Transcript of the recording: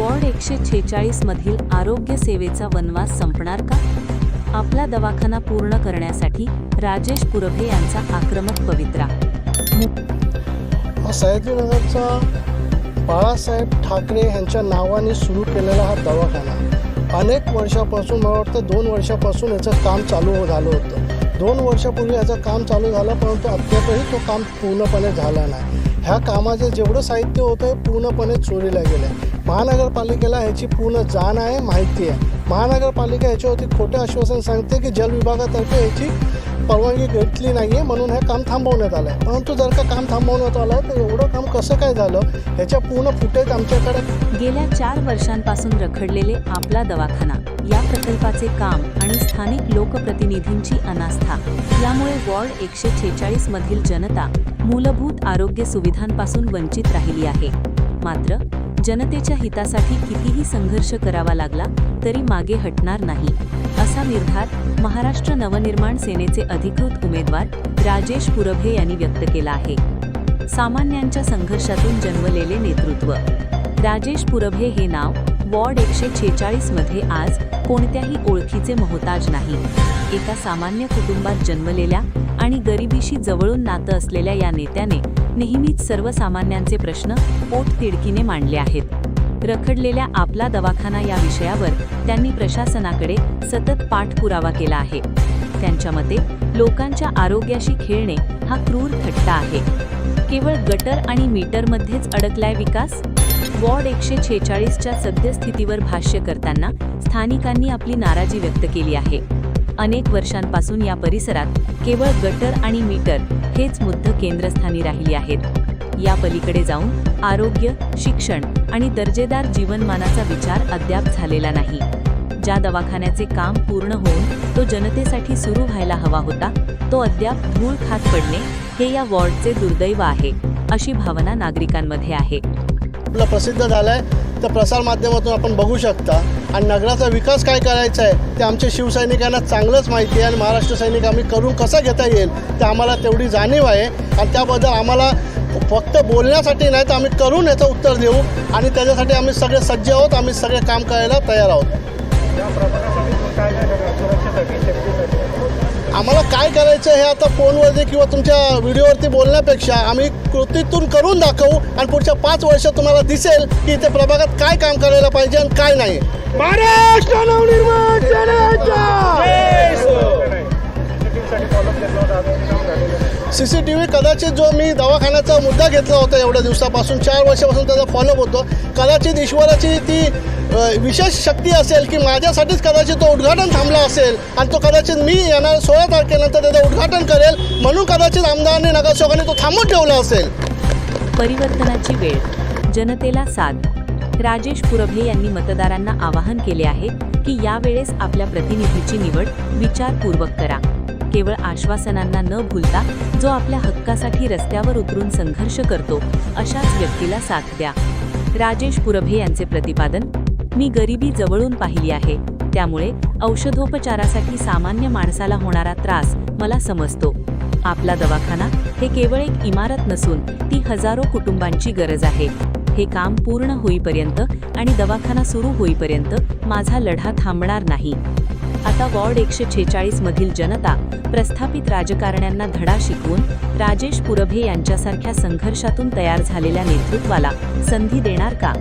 Ward एकशे छेचाळीस मधील आरोग्य सेवेचा वनवास संपणार का? आपला दवाखाना पूर्ण करण्यासाठी राजेश पुरभे यांचा आक्रमक पवित्रा. सयाजीनगरचा बाळासाहेब ठाकरे यांच्या नावाने सुरू केलेला हा दवाखाना. अनेक वर्षापासून मला वाटतं दोन वर्षापासून याचं काम चालू झालं होतं. दोन वर्षापूर्वी याचं काम चालू झालं परंतु अद्यापही तो काम पूर्णपणे झाला नाही. ह्या कामाचं जेवढं साहित्य होतं हे पूर्णपणे चोरीला गेलं आहे महानगरपालिकेला ह्याची पूर्ण जाण आहे माहिती आहे. महानगरपालिका ह्याच्यावरती खोटे आश्वासन सांगते की जल विभागातर्फे ह्याची परवानगी घेतली नाही आहे म्हणून हे काम थांबवण्यात आलं आहे परंतु जर का काम थांबवण्यात आलं आहे तर एवढं काम कसं काय झालं? ह्याच्या पूर्ण फुटेज आमच्याकडे गेल्या चार वर्षांपासून रखडलेले आपला दवाखाना या प्रकल्पाचे काम आणि स्थानिक लोकप्रतिनिधींची अनास्था यामुळे वॉर्ड एकशे छेचाळीस मधील जनता मूलभूत आरोग्य सुविधांपासून वंचित राहिली आहे. मात्र जनतेच्या हितासाठी कितीही संघर्ष करावा लागला तरी मागे हटणार नाही. यांच्या विरोधात महाराष्ट्र नवनिर्माण सेनेचे अधिकृत उमेदवार राजेश पुरभे यांनी व्यक्त केला आहे. सामान्यांच्या संघर्षातून जन्मलेले नेतृत्व. राजेश पुरभे हे नाव वॉर्ड एकशे छेचाळीसमध्ये आज कोणत्याही ओळखीचे मोहताज नाही. एका सामान्य कुटुंबात जन्मलेल्या आणि गरिबीशी जवळून नातं असलेल्या या नेत्याने नेहमीच सर्वसामान्यांचे प्रश्न पोटतिडकीने मांडले आहेत. रखडलेल्या आपला दवाखाना या विषयावर त्यांनी प्रशासनाकडे सतत पाठपुरावा केला आहे. त्यांच्या मते लोकांच्या आरोग्याशी खेळणे हा क्रूर थट्टा आहे. केवळ गटर आणि मीटरमध्येच अडकलाय विकास? वॉर्ड एकशे छेचाळीसच्या सद्यस्थितीवर भाष्य करताना स्थानिकांनी आपली नाराजी व्यक्त केली आहे. अनेक वर्षांपासून या परिसरात केवळ गटर आणि मीटर हेच मुद्द केंद्रस्थानी राहिली आहेत. या पलीकडे जाऊन आरोग्य शिक्षण आणि दर्जेदार जीवनमानाचा विचार अद्याप झालेला नाही. ज्या दवाखान्याचे काम पूर्ण होऊन तो जनतेसाठी सुरू व्हायला हवा होता तो अद्याप धूळ खात पडणे हे या वॉर्डचे दुर्दैव आहे अशी भावना नागरिकांमध्ये आहे. आपलं प्रसिद्ध झालं आहे तर प्रसार माध्यमातून आपण बघू शकता. आणि नगराचा विकास काय करायचा आहे ते आमच्या शिवसैनिकांना चांगलंच माहिती आहे आणि महाराष्ट्र सैनिक आम्ही करून कसा घेता येईल ते आम्हाला तेवढी जाणीव आहे. आणि त्याबद्दल आम्हाला फक्त बोलण्यासाठी नाही तर आम्ही करून याचं उत्तर देऊ आणि त्याच्यासाठी आम्ही सगळे सज्ज आहोत आम्ही सगळे काम करायला तयार आहोत. आम्हाला काय करायचं हे आता फोनवरती किंवा तुमच्या व्हिडिओवरती बोलण्यापेक्षा आम्ही कृतीतून करून दाखवू आणि पुढच्या पाच वर्ष तुम्हाला दिसेल की इथे प्रभागात काय काम करायला पाहिजे आणि काय नाही. Maharashtra Navnirman C C T V कदाचित जो मी दवाखान्याचा मुद्दा घेतला होता एवढ्या दिवसापासून चार वर्षापासून त्याचा फॉलोअप होतो. कदाचित ईश्वराची ती विशेष शक्ती असेल की माझ्यासाठीच कदाचित तो उद्घाटन थांबला असेल आणि तो कदाचित मी येणार सोळा तारखेनंतर त्याचं उद्घाटन करेल म्हणून कदाचित आमदारांनी नगरसेवकांनी तो थांबून ठेवला असेल. परिवर्तनाची वेळ जनतेला साथ. राजेश पुरभे यांनी मतदारांना आवाहन केले आहे की यावेळेस आपल्या प्रतिनिधीची निवड विचारपूर्वक करा. केवळ आश्वासनांना न भूलता जो आपल्या हक्कासाठी रस्त्यावर उतरून संघर्ष करतो अशाच व्यक्तीला साथ द्या. राजेश पुरभे यांचे प्रतिपादन मी गरिबी जवळून पाहिली आहे. त्यामुळे औषधोपचारासाठी सामान्य माणसाला होणारा त्रास मला समजतो. आपला दवाखाना हे केवळ एक इमारत नसून ती हजारो कुटुंबांची गरज आहे. हे काम पूर्ण होईपर्यंत आणि दवाखाना सुरू होईपर्यंत माझा लढा थांबणार नाही. आता वॉर्ड एकशे छेचाळीस मधील जनता प्रस्थापित राजकारण्यांना धडा शिकवून राजेश पुरभे यांच्यासारख्या संघर्षातून तयार झालेल्या नेतृत्वाला संधी देणार का?